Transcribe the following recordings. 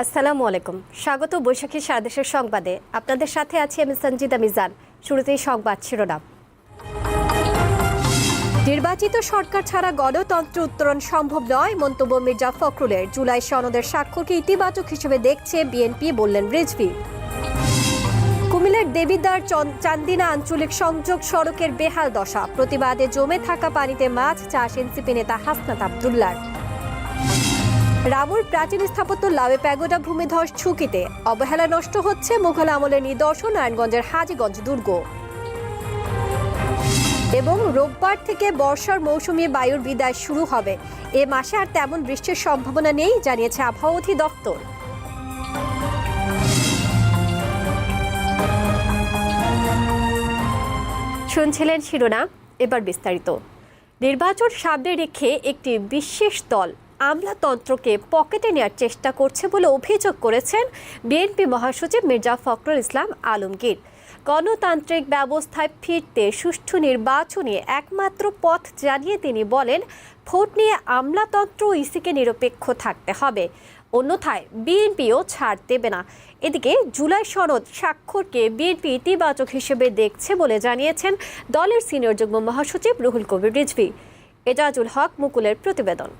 আসসালামু আলাইকুম। স্বাগত বৈশাখী সারা দেশের সংবাদে। আপনাদের সাথে আছি আমি সঞ্জিদা মিজান। শুরুতেই সংবাদ শিরোনাম। নির্বাচিত সরকার ছাড়া গণতন্ত্র উত্তরণ সম্ভব নয়, মন্তব্য মির্জা ফখরুলের। জুলাই সনদের স্বাক্ষরকে ইতিবাচক হিসেবে দেখছে বিএনপি, বললেন রিজভি। কুমিল্লার দেবিদ্বার চন- চান্দিনা আঞ্চলিক সংযোগ সড়কের বেহাল দশা। প্রতিবাদে জমে থাকা পানিতে মাছ চাষ এনসিপি নেতা হাসনাত আবদুল্লার। রামুর প্রাচীন স্থাপত্য লাভে প্যাগোডা ভূমিধস ঝুঁকিতে। অবহেলা নষ্ট হচ্ছে মুঘল আমলের নিদর্শন নারায়ণগঞ্জের হাজিগঞ্জ দুর্গ। এবং রোববার থেকে বর্ষার মৌসুমী বায়ুর বিদায় শুরু হবে। এ মাসে আর তেমন বৃষ্টির সম্ভাবনা নেই, জানিয়েছে আবহাওয়া অধিদপ্তর। শুনছিলেন শিরোনাম, এবার বিস্তারিত। নির্বাচন সামনে রেখে একটি বিশেষ দল আমলাতন্ত্রকে পকেটে নেওয়ার চেষ্টা করছে বলে অভিযোগ করেছেন বিএনপি মহাসচিব মির্জা ফখরুল ইসলাম আলমগীর। গণতান্ত্রিক ব্যবস্থায় ফিরতে সুষ্ঠু নির্বাচনে একমাত্র পথ জানিয়ে তিনি বলেন, ভোট নিয়ে আমলাতন্ত্র ইসিকে নিরপেক্ষ থাকতে হবে। অন্যথায় বিএনপিও ছাড় দেবে না। এদিকে জুলাই সনদ স্বাক্ষরকে বিএনপি ইতিবাচক হিসেবে দেখছে বলে জানিয়েছেন দলের সিনিয়র যুগ্ম মহাসচিব রুহুল কবির রিজভি। এজাজুল হক মুকুলের প্রতিবেদন।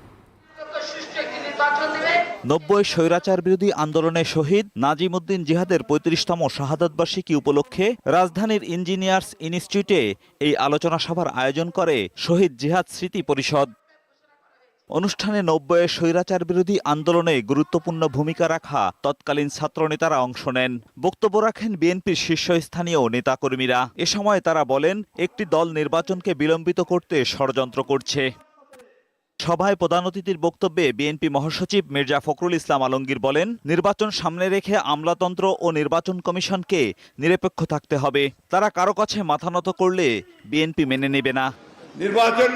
নব্বই স্বৈরাচার বিরোধী আন্দোলনে শহীদ নাজিমুদ্দিন জিহাদের পঁয়ত্রিশতম শাহাদত বার্ষিকী উপলক্ষে রাজধানীর ইঞ্জিনিয়ার্স ইনস্টিটিউটে এই আলোচনা সভার আয়োজন করে শহীদ জিহাদ স্মৃতি পরিষদ। অনুষ্ঠানে নব্বইয়ের স্বৈরাচার বিরোধী আন্দোলনে গুরুত্বপূর্ণ ভূমিকা রাখা তৎকালীন ছাত্রনেতারা অংশ নেন। বক্তব্য রাখেন বিএনপির শীর্ষস্থানীয় নেতাকর্মীরা। এ সময় তারা বলেন, একটি দল নির্বাচনকে বিলম্বিত করতে ষড়যন্ত্র করছে। সভায় প্রধান অতিথির বক্তব্যে বিএনপি মহাসচিব মির্জা ফখরুল ইসলাম আলমগীর বলেন, নির্বাচন সামনে রেখে আমলাতন্ত্র ও নির্বাচন কমিশনকে নিরপেক্ষ থাকতে হবে। তারা কারও কাছে মাথা নত করলে বিএনপি মেনে নেবে না। নির্বাচন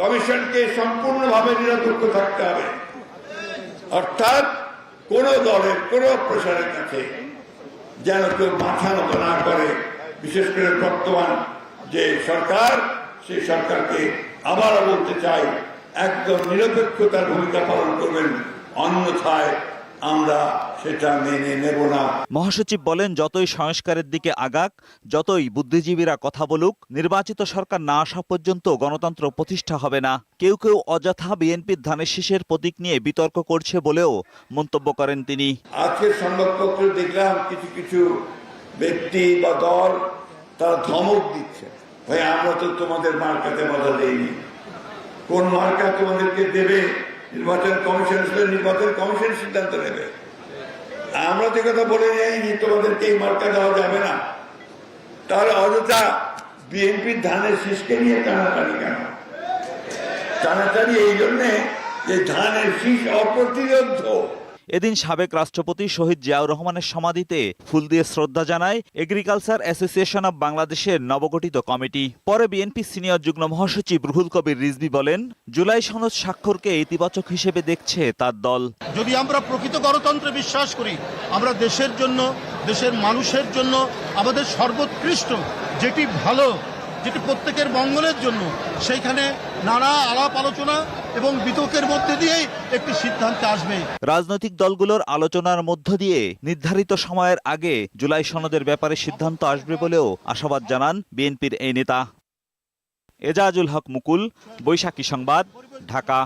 কমিশনকে সম্পূর্ণভাবে নিরপেক্ষ থাকতে হবে। অর্থাৎ কোন দলের কোন প্রসারের কাছে যেন কেউ মাথা নত না করে, বিশেষ করে বর্তমান যে সরকার, সেই সরকারকে আবারও বলতে চাই একদম নিরপেক্ষতার ভূমিকা পালন করবেন অন্যথায় আমরা সেটা মেনে নেব না। মহাসচিব বলেন যতই সংস্কারের দিকে আগাক যতই বুদ্ধিজীবীরা কথা বলুক নির্বাচিত সরকার না আসা পর্যন্ত গণতন্ত্র প্রতিষ্ঠা হবে না। কেউ কেউ অযথা বিএনপির ধানের শীষের প্রতীক নিয়ে বিতর্ক করছে বলেও মন্তব্য করেন তিনি। আজকের সংবাদপত্রে দেখলাম কিছু কিছু ব্যক্তি বা দল তারা ধমক দিচ্ছে। ভাই আমরা তো তোমাদের মার্কাতে বাধা দেইনি। কোন মার্কা তোমাদেরকে দেবে? নির্বাচন কমিশন নির্বাচন কমিশন সিদ্ধান্ত নেবে। আমরা যে কথা বলে যাইনি তোমাদেরকে এই মার্কা দেওয়া যাবে না। তাহলে অযথা বিএনপির ধানের শীষকে নিয়ে টানাটানি কেন? টানাটানি এই জন্যে যে ধানের শীষ অপ্রতিরোধ এদিন সাবেক রাষ্ট্রপতি শহীদ জিয়াউর রহমানের সমাধিতে ফুল দিয়ে শ্রদ্ধা জানায় এগ্রিকালচার অ্যাসোসিয়েশন অব বাংলাদেশের নবগঠিত কমিটি। পরে বিএনপি সিনিয়র যুগ্ম মহাসচিব রুহুল কবির রিজভি বলেন, জুলাই সনদ স্বাক্ষরকে ইতিবাচক হিসেবে দেখছে তার দল। যদি আমরা প্রকৃত গণতন্ত্রে বিশ্বাস করি, আমরা দেশের জন্য, দেশের মানুষের জন্য, আমাদের সর্বোৎকৃষ্ট যেটি ভালো, যেটি প্রত্যেকের মঙ্গলের জন্য, সেইখানে নানা আলাপ আলোচনা এবং বিতর্কের মধ্যে দিয়েই একটি সিদ্ধান্তে আসবে। রাজনৈতিক দলগুলোর আলোচনার মধ্য দিয়ে নির্ধারিত সময়ের আগে জুলাই সনদের ব্যাপারে সিদ্ধান্ত আসবে বলেও আশাবাদ জানান বিএনপির এই নেতা। এজাজুল হক মুকুল বৈশাখী সংবাদ ঢাকা।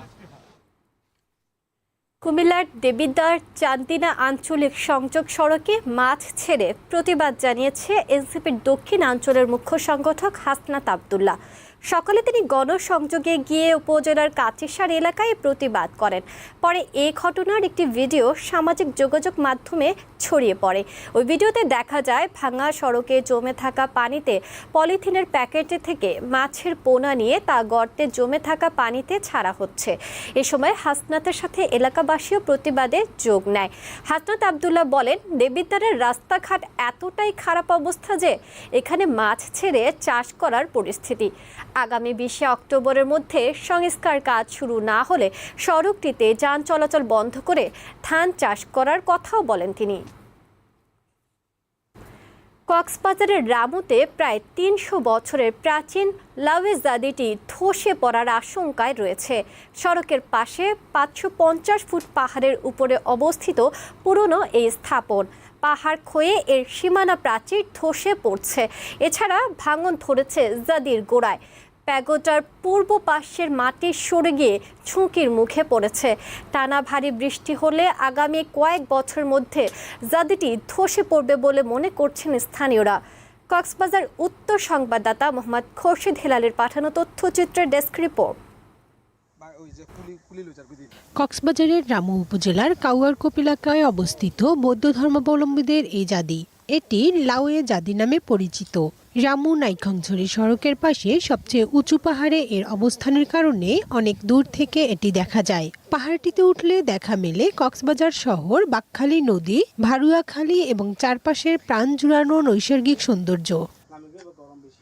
কুমিল্লার দেবিদ্বার চান্দিনা আঞ্চলিক সংযোগ সড়কে মাছ ছেড়ে প্রতিবাদ জানিয়েছে এনসিপির দক্ষিণ অঞ্চলের মুখ্য সংগঠক হাসনাত আবদুল্লাহ। সকালে তিনি গণসংযোগে গিয়ে উপজেলার কাচিসার এলাকায় প্রতিবাদ করেন। পরে এ ঘটনার একটি ভিডিও সামাজিক যোগাযোগ মাধ্যমে ছড়িয়ে পড়ে। ওই ভিডিওতে দেখা যায়, ভাঙা সড়কে জমে থাকা পানিতে পলিথিনের প্যাকেটে থেকে মাছের পোনা নিয়ে তা গর্তে জমে থাকা পানিতে ছাড়া হচ্ছে। এ সময় হাসনাতের সাথে এলাকাবাসীও প্রতিবাদে যোগ নেয়। হাসনাত আবদুল্লাহ বলেন, দেবিদ্বারের রাস্তাঘাট এতটাই খারাপ অবস্থা যে এখানে মাছ ছেড়ে চাষ করার পরিস্থিতি। আগামী বিশে অক্টোবরের মধ্যে সংস্কার কাজ শুরু না হলে সড়কটিতে যান চলাচল বন্ধ করে ধান চাষ করার কথাও বলেন তিনি। কক্সবাজারের রামুতে প্রায় তিনশো বছরের প্রাচীন লাউয়েজ জাদিটি ধসে পড়ার আশঙ্কায় রয়েছে। সড়কের পাশে পাঁচশো পঞ্চাশ ফুট পাহাড়ের উপরে অবস্থিত পুরনো এই স্থাপন। পাহাড় ক্ষয়ে এর সীমানা প্রাচীর ধসে পড়ছে। এছাড়া ভাঙন ধরেছে জাদির গোড়ায়। প্যাগোটার পূর্ব পাশের মাটি সরে গিয়ে ঝুঁকির মুখে পড়েছে। টানা ভারী বৃষ্টি হলে আগামী কয়েক বছর মধ্যে জাদিটি ধসে পড়বে বলে মনে করছেন স্থানীয়রা। কক্সবাজার উত্তর সংবাদদাতা মোহাম্মদ খোরশিদ হেলালের পাঠানো তথ্যচিত্রের ডেস্ক রিপোর্ট। কক্সবাজারের রামু উপজেলার কাউয়ারকোপ এলাকায় অবস্থিত বৌদ্ধ ধর্মাবলম্বীদের এই জাদি, এটি লাউয়ে জাদি নামে পরিচিত। রামু নাইখংছড়ি সড়কের পাশে সবচেয়ে উঁচু পাহাড়ে এর অবস্থানের কারণে অনেক দূর থেকে এটি দেখা যায়। পাহাড়টিতে উঠলে দেখা মেলে কক্সবাজার শহর বাকখালী নদী, ভারুয়াখালী এবং চারপাশের প্রাণ জুড়ানো নৈসর্গিক সৌন্দর্য।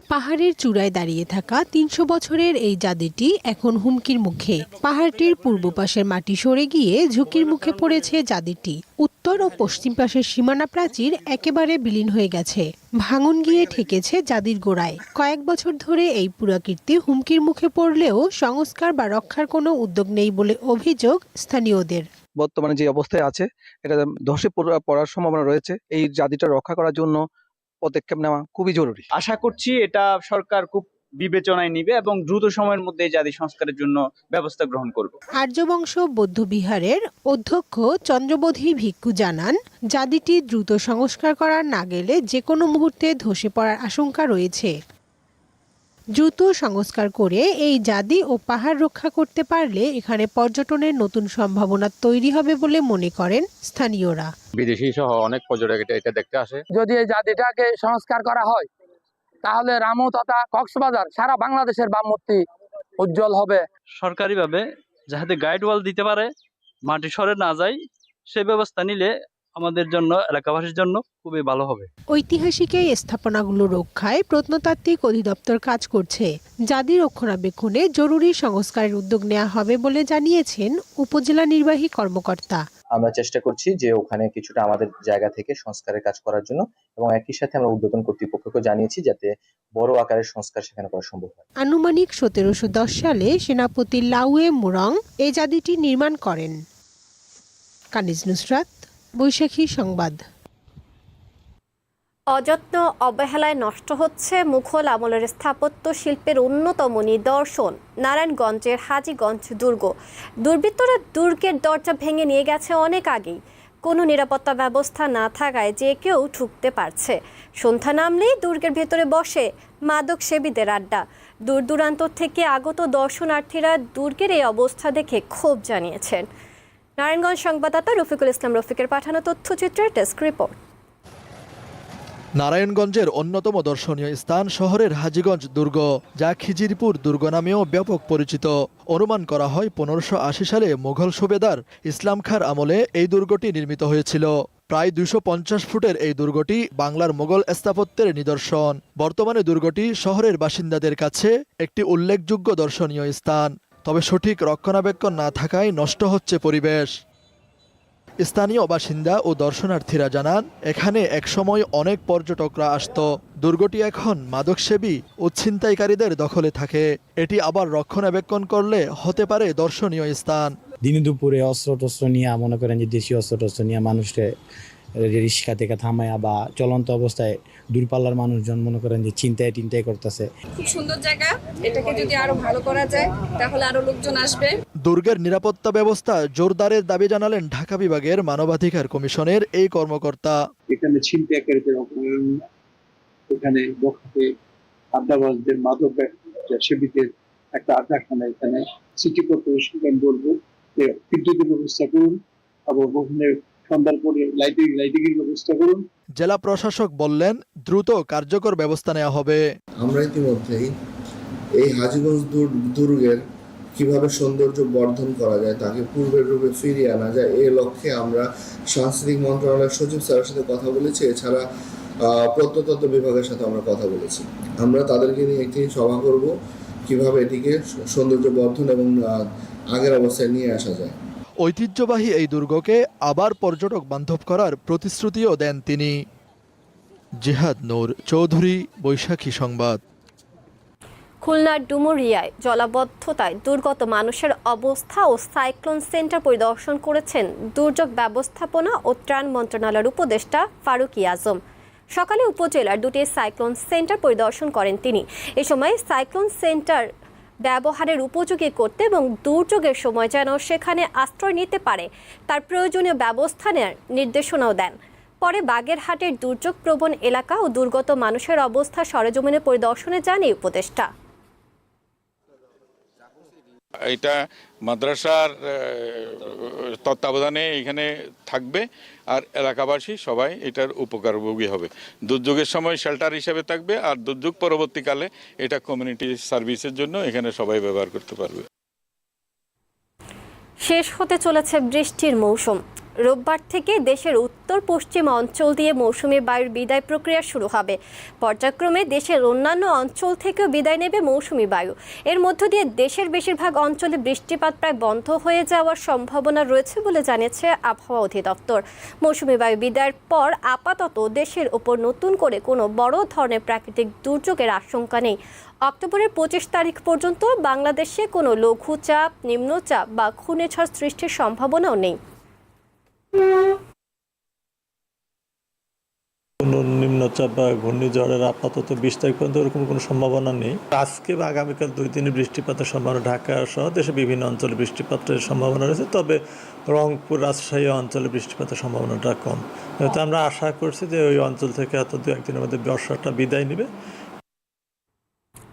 পাহাড়ের চূড়ায় দাঁড়িয়ে থাকা তিনশো বছরের এই জাদিটি এখন হুমকির মুখে। পাহাড়টির পূর্ব পাশের মাটি সরে গিয়ে ঝুঁকির মুখে পড়েছে জাদিটি উত্তর ও পশ্চিম পাশের সীমানা প্রাচীর একেবারে বিলীন হয়ে গেছে। ভাঙন গিয়ে ঠেকেছে জাদির গোড়ায়। কয়েক বছর ধরে এই পুরাকীর্তি হুমকির মুখে পড়লেও সংস্কার বা রক্ষার কোনো উদ্যোগ নেই বলে অভিযোগ স্থানীয়দের। বর্তমানে যে অবস্থায় আছে, এটা ধসে পড়া- পড়ার সম্ভাবনা রয়েছে। এই জাতিটা রক্ষা করার জন্য পদক্ষেপ নেওয়া খুবই জরুরি। আশা করছি এটা সরকার খুব বিবেচনায় নিবে এবং দ্রুত সময়ের মধ্যে জাতি সংস্কারের জন্য ব্যবস্থা গ্রহণ করবে। আর্যবংশ বৌদ্ধবিহারের অধ্যক্ষ চন্দ্রবোধি ভিক্ষু জানান জাতিটি দ্রুত সংস্কার করা না গেলে যে কোনো মুহূর্তে ধসে পড়ার আশঙ্কা রয়েছে। দ্রুত সংস্কার করে এই জাদি ও পাহাড় রক্ষা করতে পারলে এখানে পর্যটনের নতুন সম্ভাবনা তৈরি হবে বলে মনে করেন স্থানীয়রা। বিদেশি সহ অনেক পর্যটক এটা এটা দেখতে আসে। যদি এই জাতিটাকে সংস্কার করা হয় তাহলে রামু তথা কক্সবাজার সারা বাংলাদেশের বামমূর্তি উজ্জ্বল হবে। সরকারিভাবে যাতে গাইড ওয়াল দিতে পারে মাটি সরে না যায় সেই ব্যবস্থা নিলে আমাদের জন্য এলাকাবাসীর জন্য খুবই ভালো হবে। ঐতিহাসিক এই স্থাপনাগুলো রক্ষায় প্রত্নতাত্ত্বিক অধিদপ্তর কাজ করছে। জাদি রক্ষণাবেক্ষণে জরুরি সংস্কারের উদ্যোগ নেওয়া হবে বলে জানিয়েছেন উপজেলা নির্বাহী কর্মকর্তা। আমরা চেষ্টা করছি যে ওখানে কিছুটা আমাদের জায়গা থেকে সংস্কারের কাজ করার জন্য এবং একই সাথে আমরা উদ্বোধন কর্তৃপক্ষকে জানিয়েছি যাতে বড় আকারের সংস্কার সেখানে করা সম্ভব হয়। আনুমানিক সতেরোশো দশ সালে সেনাপতি লাউয়ে মুরং এই জাদিটি নির্মাণ করেন। কানিজ নুসরাত বৈশাখী সংবাদ। অযত্ন অবহেলায় নষ্ট হচ্ছে মুঘল আমলের স্থাপত্য শিল্পের অন্যতম নিদর্শন, নারায়ণগঞ্জের হাজীগঞ্জ দুর্গ। দুর্বৃত্তরা দুর্গের দরজা ভেঙে নিয়ে গেছে অনেক আগেই। কোনো নিরাপত্তা ব্যবস্থা না থাকায় যে কেউ ঢুকতে পারছে। সন্ধ্যা নামলেই দুর্গের ভেতরে বসে মাদক সেবীদের আড্ডা। দূর দূরান্ত থেকে আগত দর্শনার্থীরা দুর্গের এই অবস্থা দেখে ক্ষোভ জানিয়েছেন। নারায়ণগঞ্জ সংবাদদাতা রফিকুল ইসলাম রফিকের পাঠানো তথ্যচিত্রের ডেস্ক রিপোর্ট। নারায়ণগঞ্জের অন্যতম দর্শনীয় স্থান শহরের হাজীগঞ্জ দুর্গ, যা খিজিরপুর দুর্গ নামেও ব্যাপক পরিচিত। অনুমান করা হয় পনেরোশো সালে মুঘল সুবেদার ইসলাম খাঁর আমলে এই দুর্গটি নির্মিত হয়েছিল। প্রায় দুশো ফুটের এই দুর্গটি বাংলার মোগল স্থাপত্যের নিদর্শন। বর্তমানে দুর্গটি শহরের বাসিন্দাদের কাছে একটি উল্লেখযোগ্য দর্শনীয় স্থান। তবে সঠিক রক্ষণাবেক্ষণ না থাকায় নষ্ট হচ্ছে পরিবেশ। স্থানীয় বাসিন্দা ও দর্শনার্থীরা জানান, এখানে একসময় অনেক পর্যটকরা আসত। দুর্গটি এখন মাদকসেবী ও ছিনতাইকারীদের দখলে থাকে। এটি আবার রক্ষণাবেক্ষণ করলে হতে পারে দর্শনীয় স্থান। দিনে দুপুরে অস্ত্র টস্ত্র নিয়ে, মনে করেন যে দেশীয় অস্ত্র টস্ত্র নিয়ে মানুষকে রিক্সা থেকে থামায়া বা চলন্ত অবস্থায় দূরপাল্লার মানুষজন মনে করেন যে চিন্তায় টিন্তায় করতেছে। খুব সুন্দর জায়গা। এটাকে যদি আরও ভালো করা যায় তাহলে আরও লোকজন আসবে। দুর্গের নিরাপত্তা ব্যবস্থা জোরদারের দাবি জানালেন ঢাকা বিভাগের মানবাধিকার কমিশনের এই কর্মকর্তা। এখানে ছিনতাইকারীদের অপহরণ এখানে বখাতে আড্ডাবাজদের মাদক সেবীদের একটা আড্ডাখানা এখানে। সিটি কর্পোরেশনকে আমি বলব যে বিদ্যুতের ব্যবস্থা করুন এবং ওখানে সন্ধ্যার পরে লাইটিং লাইটিং এর ব্যবস্থা করুন। জেলা প্রশাসক বললেন দ্রুত কার্যকর ব্যবস্থা নেওয়া হবে। আমরা ইতিমধ্যেই এই হাজীগঞ্জ দুর্গের কীভাবে সৌন্দর্য বর্ধন করা যায় তাকে পূর্বের রূপে ফিরিয়ে আনা যায় এ লক্ষ্যে আমরা সাংস্কৃতিক মন্ত্রণালয়ের সচিব স্যারের সাথে কথা বলেছি। এছাড়া আহ, প্রত্নতত্ত্ব বিভাগের সাথে আমরা কথা বলেছি। আমরা তাদেরকে নিয়ে একটি সভা করব কীভাবে এটিকে সৌন্দর্য বর্ধন এবং আহ, আগের অবস্থায় নিয়ে আসা যায়। ঐতিহ্যবাহী এই দুর্গকে আবার পর্যটক বান্ধব করার প্রতিশ্রুতিও দেন তিনি। জিহাদ নূর চৌধুরী, বৈশাখী সংবাদ। খুলনার ডুমুরিয়ায় জলাবদ্ধতায় দুর্গত মানুষের অবস্থা ও সাইক্লোন সেন্টার পরিদর্শন করেছেন দুর্যোগ ব্যবস্থাপনা ও ত্রাণ মন্ত্রণালয়ের উপদেষ্টা ফারুকি আজম। সকালে উপজেলার দুটি সাইক্লোন সেন্টার পরিদর্শন করেন তিনি। এ সময় সাইক্লোন সেন্টার ব্যবহারের উপযোগী করতে এবং দুর্যোগের সময় যেন সেখানে আশ্রয় নিতে পারে, তার প্রয়োজনীয় ব্যবস্থা নেওয়ার নির্দেশনাও দেন। পরে বাগেরহাটের দুর্যোগ প্রবণ এলাকা ও দুর্গত মানুষের অবস্থা সরেজমিনে পরিদর্শনে যান এই উপদেষ্টা। এটা মাদ্রাসার তত্ত্বাবধানে এখানে থাকবে। আর এলাকাবাসী সবাই এটার উপকারভোগী হবে। দুর্যোগের সময় শেল্টার হিসেবে থাকবে আর দুর্যোগ পরবর্তীকালে এটা কমিউনিটি সার্ভিসের জন্য এখানে সবাই ব্যবহার করতে পারবে। শেষ হতে চলেছে বৃষ্টির মৌসুম। রোববার থেকে দেশের উত্তর পশ্চিম অঞ্চল দিয়ে মৌসুমি বায়ুর বিদায় প্রক্রিয়া শুরু হবে। পর্যায়ক্রমে দেশের অন্যান্য অঞ্চল থেকেও বিদায় নেবে মৌসুমি বায়ু। এর মধ্য দিয়ে দেশের বেশিরভাগ অঞ্চলে বৃষ্টিপাত প্রায় বন্ধ হয়ে যাওয়ার সম্ভাবনা রয়েছে বলে জানিয়েছে আবহাওয়া অধিদপ্তর। মৌসুমি বায়ু বিদায়ের পর আপাতত দেশের ওপর নতুন করে কোনো বড় ধরনের প্রাকৃতিক দুর্যোগের আশঙ্কা নেই। অক্টোবরের পঁচিশ তারিখ পর্যন্ত বাংলাদেশে কোনো লঘুচাপ, নিম্নচাপ বা ঘূর্ণিঝড় সৃষ্টির সম্ভাবনাও নেই। নিম্নচাপ বা ঘূর্ণিঝড়ের আপাতত বিশ তারিখ পর্যন্ত ওরকম কোনো সম্ভাবনা নেই। আজকে বা আগামীকাল দুই দিনে বৃষ্টিপাতের সম্ভাবনা ঢাকা সহ দেশে বিভিন্ন অঞ্চলে বৃষ্টিপাতের সম্ভাবনা রয়েছে, তবে রংপুর, রাজশাহী অঞ্চলে বৃষ্টিপাতের সম্ভাবনাটা কম। তো আমরা আশা করছি যে ওই অঞ্চল থেকে এত দু, একদিনের মধ্যে বর্ষাটা বিদায় নেবে।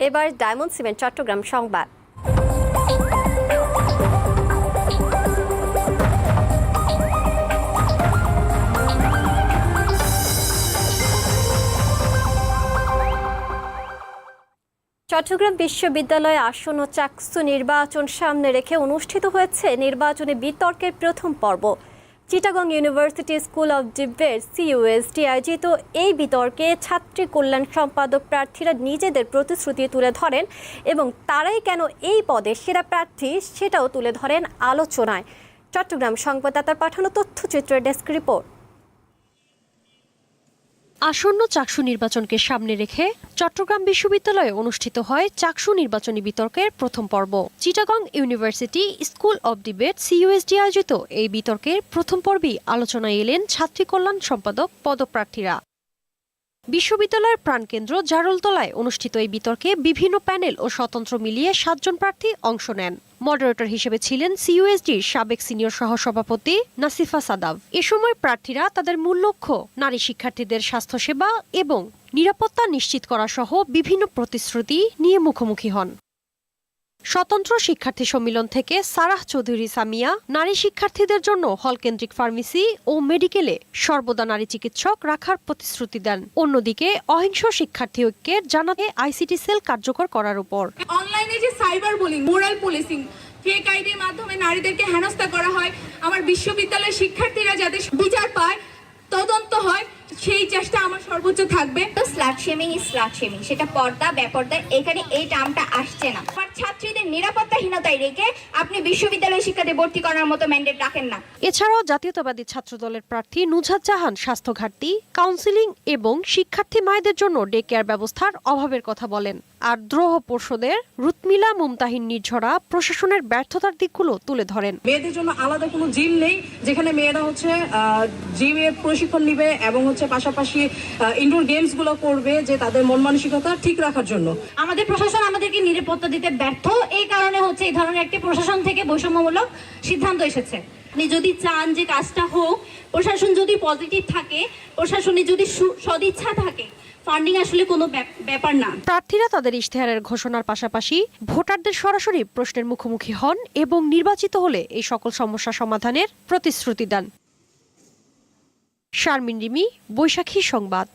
এবার ডায়মন্ড সিমেন্ট, চট্টগ্রাম সংবাদ। চট্টগ্রাম বিশ্ববিদ্যালয়ে আসন্ন চাকসু নির্বাচন সামনে রেখে অনুষ্ঠিত হয়েছে নির্বাচনী বিতর্কের প্রথম পর্ব। Chittagong university school of debate CUST আয়োজিত এই বিতর্কে ছাত্রী কল্যাণ সম্পাদক প্রার্থীরা নিজেদের প্রতিশ্রুতি তুলে ধরেন এবং তারাই কেন এই পদে সেরা প্রার্থী সেটাও তুলে ধরেন আলোচনায়। চট্টগ্রাম সংবাদদাতার পাঠানো তথ্যচিত্রের ডেস্ক রিপোর্ট। আসন্ন চাকসু নির্বাচনকে সামনে রেখে চট্টগ্রাম বিশ্ববিদ্যালয়ে অনুষ্ঠিত হয় চাকসু নির্বাচনী বিতর্কের প্রথম পর্ব। Chittagong university school of debate CUSD আয়োজিত এই বিতর্কের প্রথম পর্বেই আলোচনায় এলেন ছাত্রী কল্যাণ সম্পাদক পদপ্রার্থীরা। বিশ্ববিদ্যালয়ের প্রাণকেন্দ্র জারুলতলায় অনুষ্ঠিত এই বিতর্কে বিভিন্ন প্যানেল ও স্বতন্ত্র মিলিয়ে সাতজন প্রার্থী অংশ নেন। মডারেটর হিসেবে ছিলেন সিইউএসডির সাবেক সিনিয়র সহসভাপতি নাসিফা সাদাব। এ সময় প্রার্থীরা তাদের মূল লক্ষ্য, নারী শিক্ষার্থীদের স্বাস্থ্যসেবা এবং নিরাপত্তা নিশ্চিত করা সহ বিভিন্ন প্রতিশ্রুতি নিয়ে মুখোমুখি হন। স্বতন্ত্র শিক্ষার্থী সম্মিলন থেকে সারাহ চৌধুরী সামিয়া, নারী শিক্ষার্থীদের জন্য হলকেন্দ্রিক ফার্মেসি ও মেডিকেলে সর্বদা নারী চিকিৎসক রাখার প্রতিশ্রুতি দেন। অন্যদিকে অহিংস শিক্ষার্থী ঐক্যের জানাতে আইসিটি সেল কার্যকর করার উপর। অনলাইনে যে cyber bullying, moral policing fake আইডির মাধ্যমে নারীদেরকে হেনস্থা করা হয়, আমার বিশ্ববিদ্যালয়ের শিক্ষার্থীরা যাতে বিচার পায়, তদন্ত হয় সেই চেষ্টা আমার সর্বোচ্চ থাকবে। তো slut shaming is slut shaming সেটা পর্দা বেপর্দা এখানে এই টার্মটা আসছে না। আমার ছাত্রীদের নিরাপত্তাহীনতায় রেখে আপনি বিশ্ববিদ্যালয় শিক্ষাতে ভর্তি করার মতো ম্যান্ডেট রাখেন না। এছাড়াও জাতীয়তাবাদী ছাত্র দলের প্রার্থী নুজাত জাহান স্বাস্থ্য ঘাটতি কাউন্সিলিং এবং শিক্ষার্থী মায়েদের জন্য ডে কেয়ার ব্যবস্থার অভাবের কথা বলেন। আর দ্রোহ পর্ষদের রুতমিলা মুমতাহিন নির্ঝরা প্রশাসনের ব্যর্থতার দিকগুলো তুলে ধরেন। মেয়েদের জন্য আলাদা কোনো জিম নেই যেখানে মেয়েরা হচ্ছে জিমের প্রশিক্ষণ নিবে এবং হচ্ছে পাশাপাশি ইনডোর গেমসগুলো করবে যে তাদের মন মানসিকতা ঠিক রাখার জন্য। আমাদের প্রশাসন আমাদেরকে নিরাপত্তা দিতে ব্যর্থ। এই কারণে হচ্ছে এই ধরনের একটি প্রশাসন থেকে বৈষম্যমূলক সিদ্ধান্ত এসেছে। আপনি যদি চান যে কাজটা হোক প্রশাসন যদি পজিটিভ থাকে প্রশাসনে যদি সু- সদিচ্ছা থাকে ফান্ডিং আসলে কোনো ব্যাপার না। প্রার্থীরা তাদের ইশতেহারের ঘোষণার পাশাপাশি ভোটারদের সরাসরি প্রশ্নের মুখোমুখি হন এবং নির্বাচিত হলে এই সকল সমস্যা সমাধানের প্রতিশ্রুতি দেন। শারমিন রিমি, বৈশাখী সংবাদ।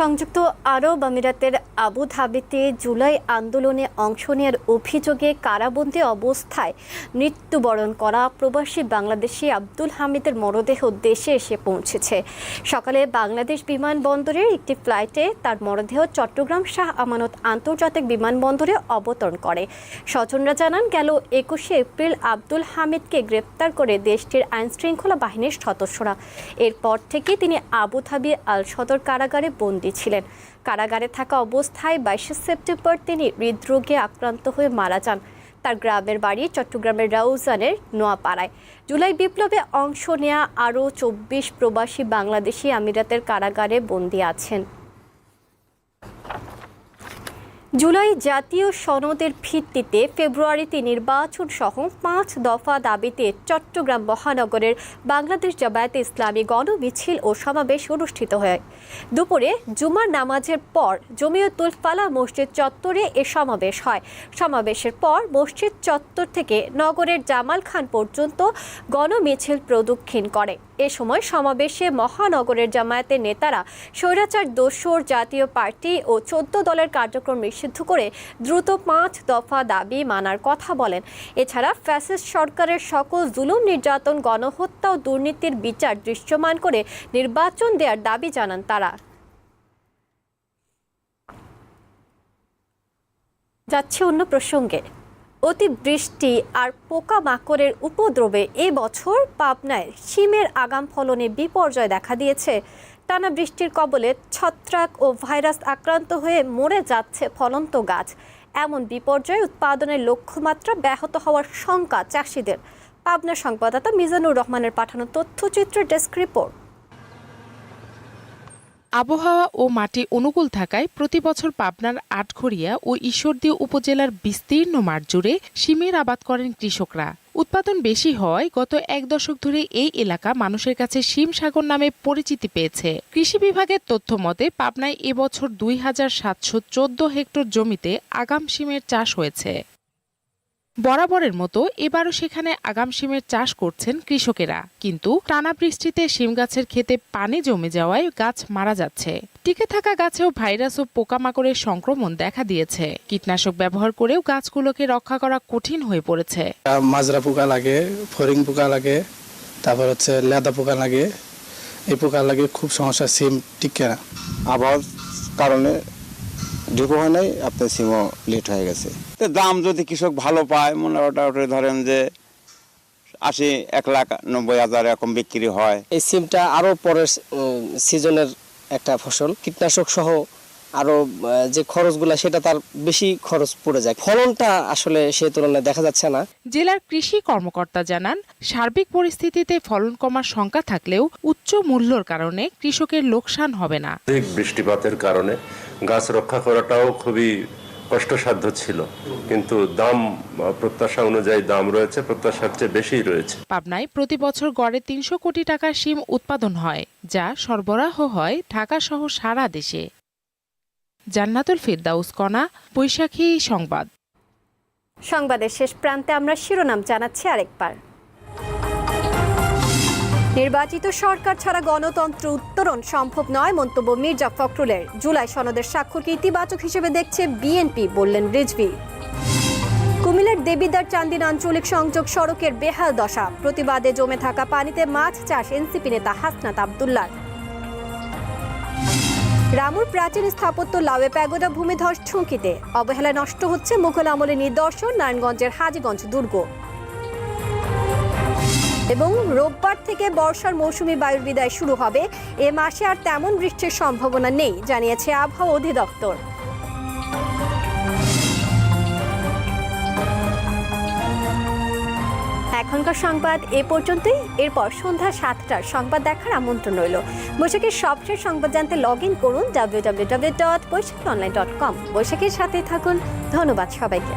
সংযুক্ত আরব আমিরাতের আবু ধাবিতে জুলাই আন্দোলনে অংশ নেওয়ার অভিযোগে কারাবন্দী অবস্থায় মৃত্যুবরণ করা প্রবাসী বাংলাদেশি আব্দুল হামিদের মরদেহ দেশে এসে পৌঁছেছে। সকালে বাংলাদেশ বিমানবন্দরের একটি ফ্লাইটে তার মরদেহ চট্টগ্রাম শাহ আমানত আন্তর্জাতিক বিমানবন্দরে অবতরণ করে। স্বজনরা জানান, গেল একুশে এপ্রিল আব্দুল হামিদকে গ্রেপ্তার করে দেশটির আইনশৃঙ্খলা বাহিনীর সদস্যরা। এরপর থেকে তিনি আবুধাবি আল সদর কারাগারে বন্দী ছিলেন। কারাগারে থাকা অবস্থায় বাইশে সেপ্টেম্বর তিনি হৃদরোগে আক্রান্ত হয়ে মারা যান। তার গ্রামের বাড়ি চট্টগ্রামের রাউজানের নোয়াপাড়ায়। জুলাই বিপ্লবে অংশ নেয়া আরও চব্বিশ প্রবাসী বাংলাদেশি আমিরাতের কারাগারে বন্দী আছেন। জুলাই জাতীয় সনদের ভিত্তিতে ফেব্রুয়ারিতে নির্বাচন সহ পাঁচ দফা দাবিতে চট্টগ্রাম মহানগরের বাংলাদেশ জামায়াতে ইসলামী গণমিছিল ও সমাবেশ অনুষ্ঠিত হয়। দুপুরে জুমার নামাজের পর জমিয়তুল ফালা মসজিদ চত্বরে এ সমাবেশ হয়। সমাবেশের পর মসজিদ চত্বর থেকে নগরের জামাল খান পর্যন্ত গণমিছিল প্রদক্ষিণ করে। এ সময় সমাবেশে মহানগরের জামায়াতের নেতারা স্বৈরাচার দোসর জাতীয় পার্টি ও চোদ্দ দলের কার্যক্রম নিষিদ্ধ করে দ্রুত পাঁচ দফা দাবি মানার কথা বলেন। এছাড়া ফ্যাসিস্ট সরকারের সকল জুলুম নির্যাতন, গণহত্যা ও দুর্নীতির বিচার দৃশ্যমান করে নির্বাচন দেওয়ার দাবি জানান তারা। যাচ্ছে অন্য প্রসঙ্গে। অতিবৃষ্টি আর পোকামাকড়ের উপদ্রবে এ বছর পাবনায় শিমের আগাম ফলনে বিপর্যয় দেখা দিয়েছে। টানা বৃষ্টির কবলে ছত্রাক ও ভাইরাস আক্রান্ত হয়ে মরে যাচ্ছে ফলন্ত গাছ। এমন বিপর্যয় উৎপাদনের লক্ষ্যমাত্রা ব্যাহত হওয়ার শঙ্কা চাষিদের। পাবনা সংবাদদাতা মিজানুর রহমানের পাঠানো তথ্যচিত্র ডেস্ক রিপোর্ট। আবহাওয়া ও মাটি অনুকূল থাকায় প্রতি বছর পাবনার আটঘরিয়া ও ঈশ্বরদী উপজেলার বিস্তীর্ণ মাঠ জুড়ে শিমের আবাদ করেন কৃষকরা। উৎপাদন বেশি হওয়ায় গত এক দশক ধরে এই এলাকা মানুষের কাছে শিম সাগর নামে পরিচিতি পেয়েছে। কৃষি বিভাগের তথ্য মতে, পাবনায় এবছর দুই হাজার সাতশো চোদ্দ হেক্টর জমিতে আগাম শিমের চাষ হয়েছে। বরাবরের মতো এবারও সেখানে আগাম শিমের চাষ করছেন কৃষকেরা। কিন্তু টানা বৃষ্টিতে শিম গাছের ক্ষেতে পানি জমে যাওয়ায় গাছ মারা যাচ্ছে। টিকে থাকা গাছেও ভাইরাস ও পোকামাকড়ের সংক্রমণ দেখা দিয়েছে। কীটনাশক ব্যবহার করেও গাছগুলোকে রক্ষা করা কঠিন হয়ে পড়েছে। মাজরা পোকা লাগে ফরিং পোকা লাগে তারপর হচ্ছে লেদা পোকা লাগে। এই পোকা লাগে খুব সমস্যা সিম টিকে না আবহাওয়ার কারণে ঢুকো হয় নাই আপনার সিমও লেট হয়ে গেছে। তো দাম যদি কৃষক ভালো পায় মোটামুটি ধরেন যে আশি এক লাখ নব্বই হাজার এরকম বিক্রি হয়। এই সিমটা আরও পরের সিজনের একটা ফসল। কীটনাশক সহ আরও যে খরচগুলা সেটা তার বেশি খরচ পড়ে যায়। ফলনটা আসলে সেই তুলনায় দেখা যাচ্ছে না। জেলার কৃষি কর্মকর্তা জানান সার্বিক পরিস্থিতিতে ফলন কমার শঙ্কা থাকলেও উচ্চ মূল্যর কারণে কৃষকের লোকসান হবে না। বৃষ্টিপাতের কারণে গাছ রক্ষা করাটাও খুবই কষ্টসাধ্য ছিল। কিন্তু দাম প্রত্যাশা অনুযায়ী দাম রয়েছে প্রত্যাশার চেয়ে বেশি রয়েছে। পাবনায় প্রতি বছর গড়ে তিনশো কোটি টাকার সিম উৎপাদন হয় যা সরবরাহ হয় ঢাকা সহ সারা দেশে। জান্নাতুল ফিরদাউস কণা বৈশাখী সংবাদ। সংবাদের শেষ প্রান্তে আমরা শিরোনাম জানাচ্ছি আরেকবার। নির্বাচিত সরকার ছাড়া গণতন্ত্র উত্তরণ সম্ভব নয়, মন্তব্য মির্জা ফখরুলের। জুলাই সনদের স্বাক্ষরকে ইতিবাচক হিসেবে দেখছে বিএনপি, বললেন রিজভি। কুমিল্লার দেবিদ্বার চান্দিন আঞ্চলিক সংযোগ সড়কের বেহাল দশা। প্রতিবাদে জমে থাকা পানিতে মাছ চাষ এনসিপি নেতা হাসনাত আবদুল্লাহ। রামুর প্রাচীন স্থাপত্য লাউয়ে প্যাগোডা ভূমিধস ঝুঁকিতে। অবহেলায় নষ্ট হচ্ছে মুঘল আমলের নিদর্শন, নারায়ণগঞ্জের হাজিগঞ্জ দুর্গ। এবং রোববার থেকে বর্ষার মৌসুমি বায়ুর বিদায় শুরু হবে। এ মাসে আর তেমন বৃষ্টির সম্ভাবনা নেই, জানিয়েছে আবহাওয়া অধিদপ্তর। এখনকার সংবাদ এ পর্যন্তই। এরপর সন্ধ্যা সাতটার সংবাদ দেখার আমন্ত্রণ রইল। বৈশাখীর সবশেষ সংবাদ জানতে লগ ইন করুন W W W dot Baishakhi online dot com বৈশাখীর সাথে থাকুন। ধন্যবাদ সবাইকে।